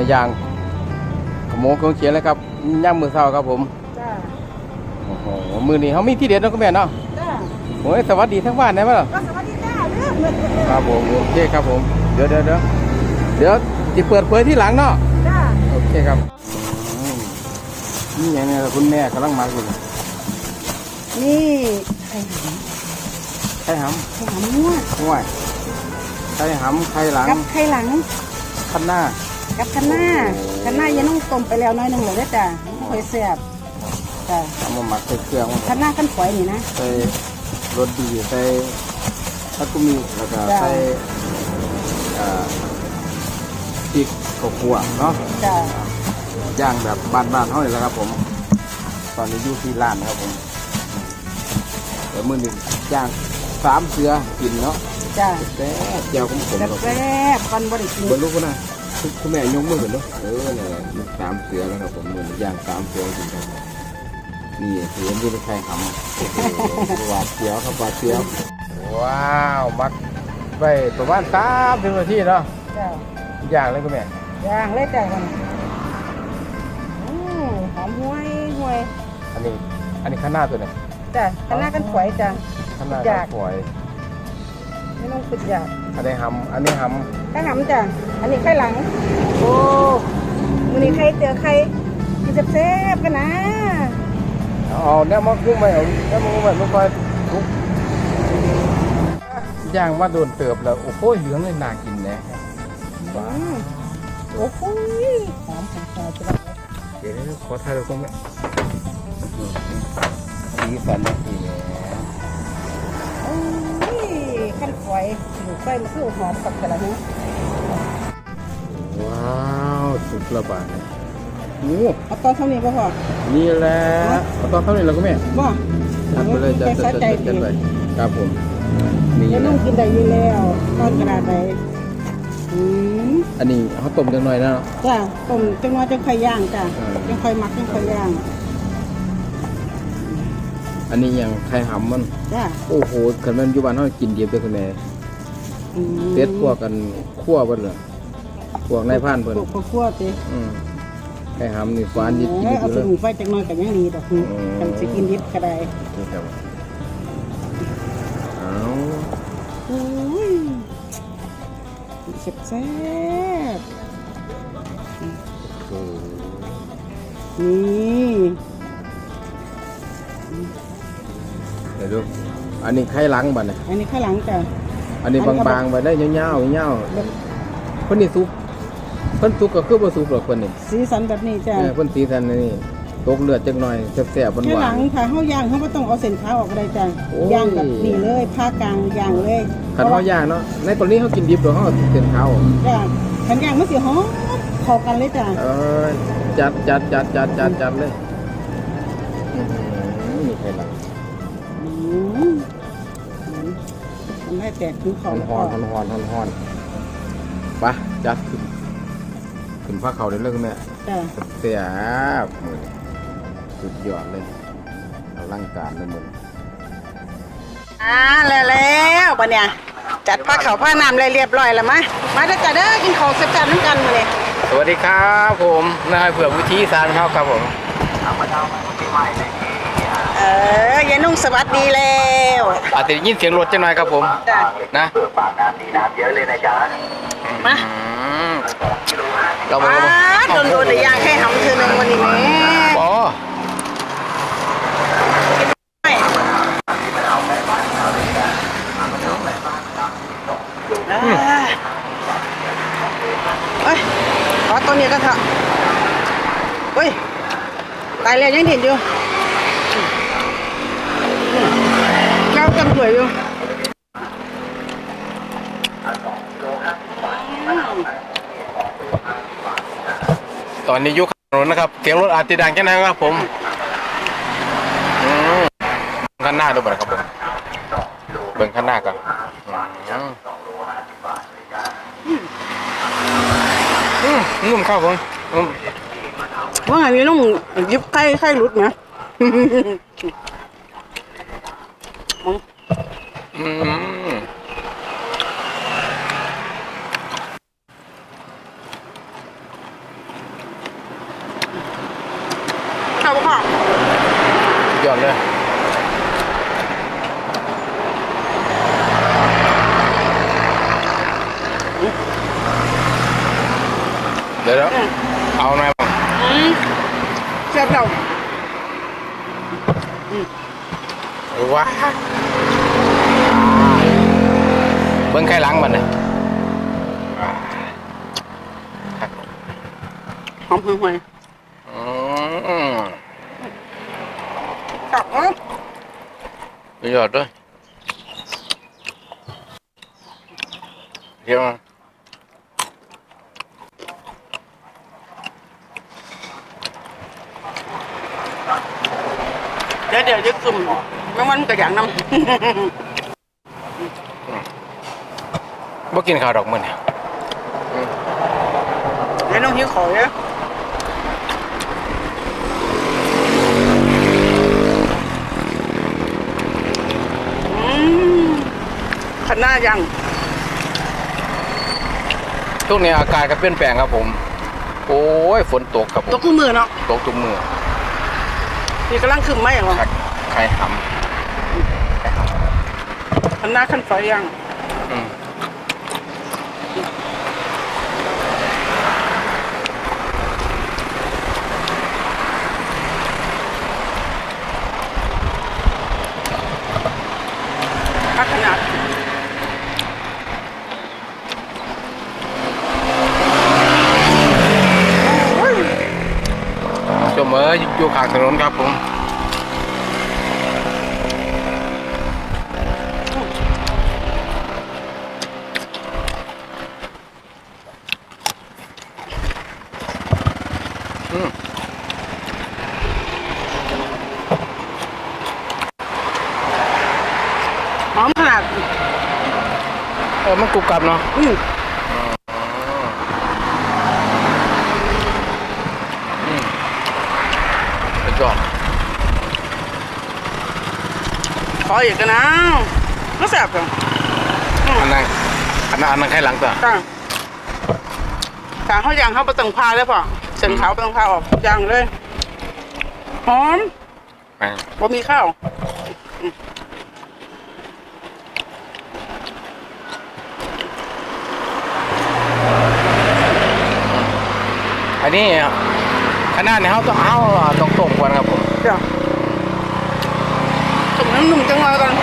เนี่ยย่างขโมงเครื่องเขียนเลยครับย่างมือเช้าครับผมจ้าโอ้โหมือนี้เขามีที่เด็ดเนาะคุณแม่เนาะจ้าโอ้ยสวัสดีทั้งบ้านได้ไหมล่ะก็สวัสดีจ้าเรื่องครับผมโอเคครับผมเดี๋ยวเดี๋ยวเดี๋ยวเดี๋ยวจะเปิดเผยที่หลังเนาะจ้าโอเคครับอืมนี่อย่างนี้คุณแม่กำลังมาอยู่นี่ไข่หไข่หำไข่หำนวดำห่วยไข่หำไข่หลังกับไข่หลังคันหน้า กับคันหน้าคันหน้ายังต้องต้มไปแล้วน้อยหนึงเลยเด้อจ้าไม่ค่อยแซ่บจ้าเอามาหมักใส่เครื่องคันหน้าคันฝอยนี่นะใส่รสดีใส่ทักกุมิแล้วก็จ้ะใส่อ่าพริกข้าวคั่วเนาะจ้าย่างแบบบ้านๆเท่านี้แหละครับผม ตอนนี้อยู่ที่ร้านครับผมเดี๋ยวมื้อนี้ย่างสามเสือกินเนาะจ้าแต่เจียวผมผมแซ่บครับแซ่บๆก่อนบ่ได้กินบนลูกนะ คุณคุณแม่ยกมือเห็นเนาะเออเนี่ยลูกสามเสือแล้วครับผมมื้อนี้ย่างสามเสือกินครับนี่เสือที่เป็นไข่หำโอ้โหหวาดเสียวครับหวาดเสียวว้าวมักไปประมาณสามถึงนาทีเนาะจ้าย่างเลยคุณแม่ย่างเลยจ้ามันอืมหอมห้วยห้วยอันนี้อันนี้ข้างหน้าตัวไหนจ้าคันหน้าคันฝอยจ้าข้างหน้าอยากสวย ไม่ต้องฝึกยากอันนี้หำอันนี้หไข่หำจ้ะ อันนี้ไข่หลัง โอ้มือนี้ไข่เจอไข่กินแซ่บๆกันนะำเอาเนี่ยมาคุ้มไปเอาเนี่ยมาคุ้มไปลูกไปลุกย่างมาโดนเติบแล้ว โอ้โหเหลืองเลยน่ากินแน่อืมโอ้โหหอมหอมหอมจะแบบเดี๋ยวขอถ่ายรูปคุณแม่สีสันดีแหมโอ้ย ขั้นฝอยอยู่ไฟมันคือหอมกับแต่ละนี้ว้าวสุดระบาดเลยโอ้เอาตอนเท่านี้ป่ะพ่อนี่แหละเอาตอนเท่านี้แล้วก็แม่บ่จัดไปเลยจัดจัดจัดจัดไปครับผมนี่แหนุ่ละงกินได้อยู่แล้วตอนกระดาษใดอืมอันนี้เขาต้มจังหน่อยนะจ้ะต้มจังว่าจังไข่ย่างจ้ะจังไข่มักจังไข่ย่าง อันนี้ยังไข่หำมัน จ้ะโอ้โหคันมันอยู่บ้านเขากินเดียบเลยคุณแม่อืมเซ็ตพวกกันคั่วเบิ่นเลยพวกนายพรานเพิ่นพวกพวกติอืมไข่หำนี่ฟานยิบกินเอออเอายู่เลสยมุนไฟจักหน่อยกับยังดีดอกนี่อืม กันสิกินดิบก็ได้นี่ครับเอาโอ้ยแซ่บแซ่บโอ้โหๆนี่ ดี๋ยวดู อันนี้ไข่หลังบัดเนี่ยอันนี้ข้างหลังจ้ะ อันนี้อันนี้ก็ บางๆไปได้ยาวๆยาวๆเพิ่นนี่สุกเพิ่นสุกก็คือบ่สุกหรอกเพิ่นนี่สีสันแบบนี้จ้ะเออเพิ่นสีสันนี่ตกเลือดจักหน่อยแซ่บๆข้างหหวาลันงถ้าเฮาย่างเฮาบ่ต้องเอาเส้นขาวออกก็ได้จ้ะโอ้ย ย่างแบบนี้เลยผ้ากลางย่างเลยๆคันเฮาย่างเนาะ ในตอนนี้เฮากินดิบดอกเฮาเส้นขาวจ้ะคันย่างมันสิหอมเข้ากันเลยจ้ะเออจัดจัดจัดจัดจัดจัดเลยอื้อหือนี่ไข่หลัง อืมมันให้แตกถึงฮเขาอนแล้วฮก็อนฮอนฮอนฮอนฮอนไปจัดขึ้นขึ้นผ้าเขาวได้เลยคุณแม่จ้ะเสียบมือนี้สุดยอดเลยอลังการเลยมือนี้อ่าแล้วแล้วบัดเนี่ย จัดผ้าขาวผ้าน้ำเลยเรียบร้อยแล้วมะมาเด้อจ้ะเด้อกินของแซ่บๆน้ำกันมาเลยสวัสดีครับผมนายเผื่อวิธีสารเขาครับผมเอ อยายนุ่งสวัสดีแล้วอาจจะได้ยินเสียงรถจังหน่อยครับผม จ้ะนะมาอืมเรามาป้าเรามาโดนโดนๆเดี๋ยวย่างแค่หำเธอหนึ่งวันนี้แม่อ๋อไม่อ่าเอ้ยขอตัวนี้ก็เถอะเฮ้ย ตายแล้วยังเห็นอยู่ันสวยอยู่ตอนนี้ยุคถนนนะครับ เสียงรถอาจจะดังแค่ไหนครับผมข้างหน้าดูบ่อยครับผมเบิ่งข้างหน้าก่อนนุ่มครับผมว่าไงมีน้องยิบไข่ไข่รุดไหม ยอดเลยเดี๋ยวๆอืมเอาหน่อยมั้งอืมแซ่บเราว้าเบิ้งไข่หล้างมันเลยหอมห่วย อืม ๆตักเอ้ย สุดยอดด้วยเดี๋ยวมาเดี๋ยวเดี๋ยวจะซุ่มไม่มันกระอย่างน้บ่กินข้าวดอกมันเนี่ยำเดี๋ยวน้องหิวขอเลยอื ขันหน้ายังทุกนี้อากาศก็เปลี่ยนแปลงครับผม โอ้ยฝนตกครับผตัวมคู่มือเนาะตกทุกมือนี่กำลังขึ้นไหมอย่างวะคักไข่หขันหน้าขันไฟยัง พักขนาดชมเอ๋ยอยู่ข้างถนนครับผมอืม หอมขนาด เออมันกรุ บกรับเนาะอืมสุดยอดขออีกกันนะก็แซ่บจังอันนั้นอันนั้นอันนั้นไข่หลังตัวจ้าถ้าเขาย่างเขาไปตึงพาเลยพ่อเส้นขาวไปตึงพาออกย่างเลยหอมแม่งบ่มีข้าว นนี้ขนาดนี้เขาต้องเอาต้องต้มก่อนครับผมเดี๋ยวจุ่มน้ำหนุ่มจังเลยกัน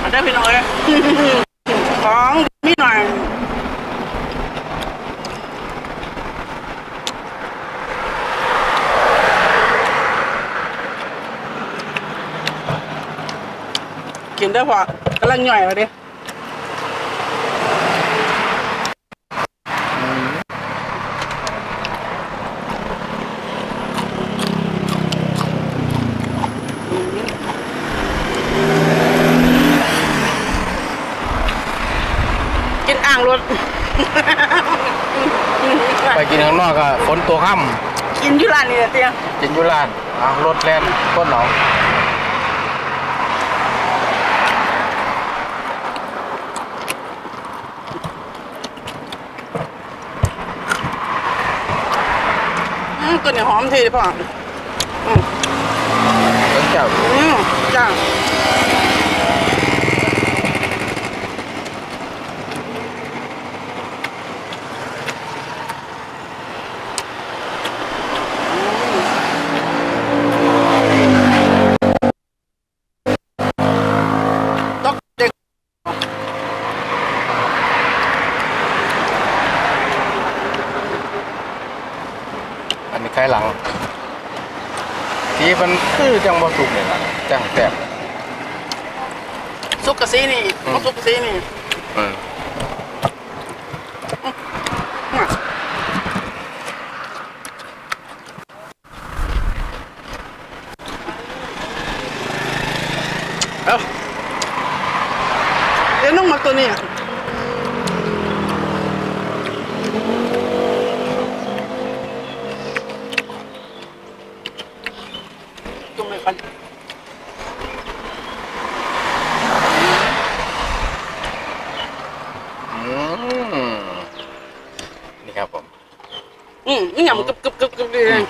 มาได้พี่น้อย ของมีหน่อย กิน ได้พอกำลังหน่อยมาดิกินอ่างรถ ไปกินข้างนอกก็ฝนตัวค่ำกินอยู่ร้านนี้นะเตียงกินอยุร้านอะรถแล่นต้นหนอ ตัวนี้หอมทีเดียวพ่ออืม ต้นเจ้าอืมจ้าตกเด็ก อันนี้ไข่หลัง ที่มัน คือจังบ่สุกเนี่ยนะจังแซ่บ ซุกกะซีนี่อืมซุกกะซีนี่อืมมาเอาเดี๋ยวน้องมาตัวนี้อะตรงไหนกัน มนี่หยำกรึบกึบกึบกรึบเลย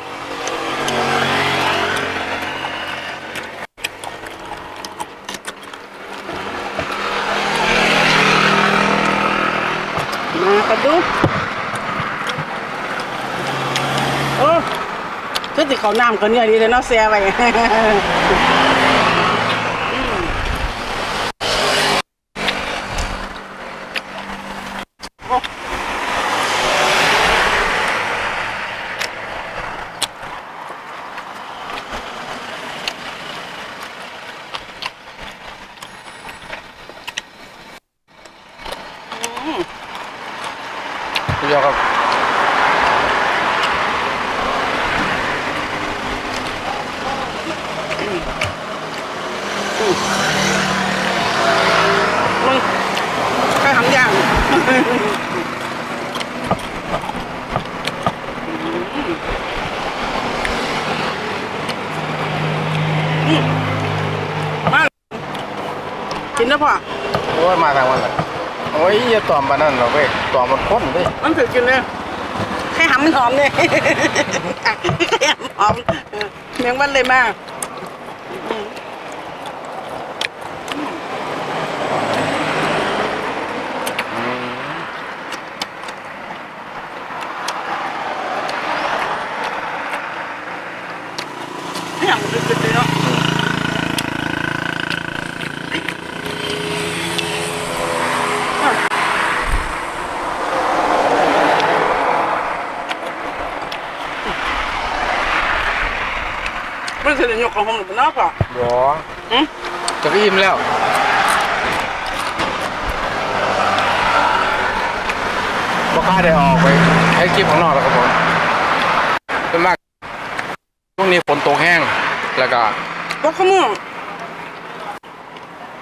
มากันดูโอ้คือติเขาน้ำเขาเนี่ยดีเลยเนาะเสียไปพี่ยอครับ มึงใครทำอย่างอืมมา กินแล้วพ่อ โอ้ยมาทางวันละโอ้ยอย่าตอมปานนั้นหรอกเว้ยตอมมันข้นเว้ยมันถือกินเลยให้หำมันหอมเลยให้หำหอมเออเมียงวันเลยมากให้หำมันกินเลยเนาะ ไม่ใช่เดี๋ยกของผมหรือเปล่าพ่อบ่อืมจะอิ่มแล้วบ่กล้าได้ออกไปให้คลิปข้างนอกแล้วครับผมเป็นมากช่วงนี้ฝนตกแห้งแล้วก็บอกขมือ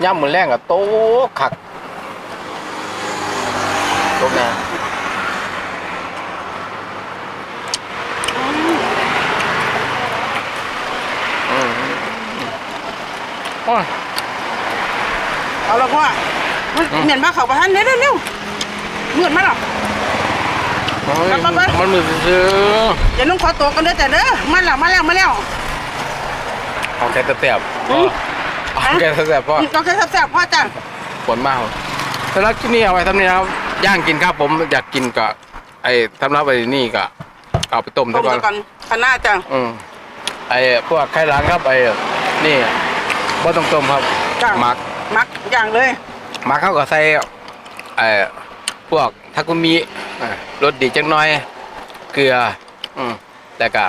ย่ำเหมือนแรงกับโต๊ะขักตกแน่มโอ้ย เอาละ พ่อมันอืมเหม็นมากเขาประทันเร็วเร็วเร็วเหมือนมาหรอโอ้ยไปไปไปมันมือซื้ออย่านุ่งขอตัวกันเด้อแต่เด้อมาแล้วมาแล้วมาแล้ว ๆเอาแค่ตะแตบอืมเอาแค่ตะแตบพ่อเราแค่แซ่บๆพ่อจ้ะฝนมากสำหรับที่นี่เอาไว้ทำนี่นะครับย่างกินครับผมอยากกินกับไอ้ทำรับไปนี่ก็เอาไปต้มต้ซะมก่อนซะก่อนคณะจ้ะอืมไอ้พวกไข่ล้างครับไอ้นี่บ่ต้องต้มครับจ้ะหมัก มักอย่างเลยหมักเข้ากับใส่ไอ้พวกทากุมิอ่ารสดีจังน้อย เกลือ อืมแล้วก็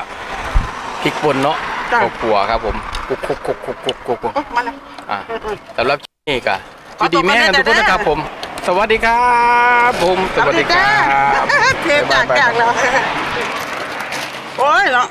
พริกป่นเนาะจ้ะกับขัวครับผมกุกกุกกุกกุกกุกกุกกุกโอ๊ยมาแล้ว อ่าสำหรับที่นี่ก็ขอดีตัวแม่กันก่ทุอกนคนนะนะครับผม สวัสดีครับผมสวัสดีคจ้ารับเทจากจากแล้วโอ้ยเนาะ